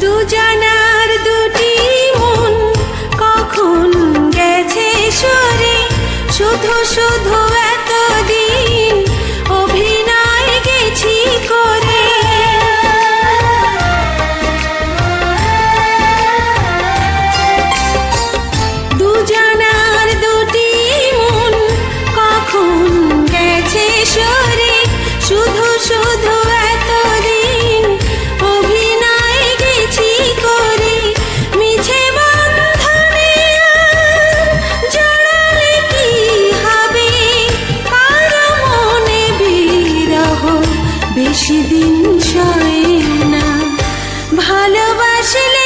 দুজানার দুটি মন কখন গেছে সরে শুধু শুধু এতদিন অভিনয় গেছি করে বেশি দিন সয় না। ভালোবাসলে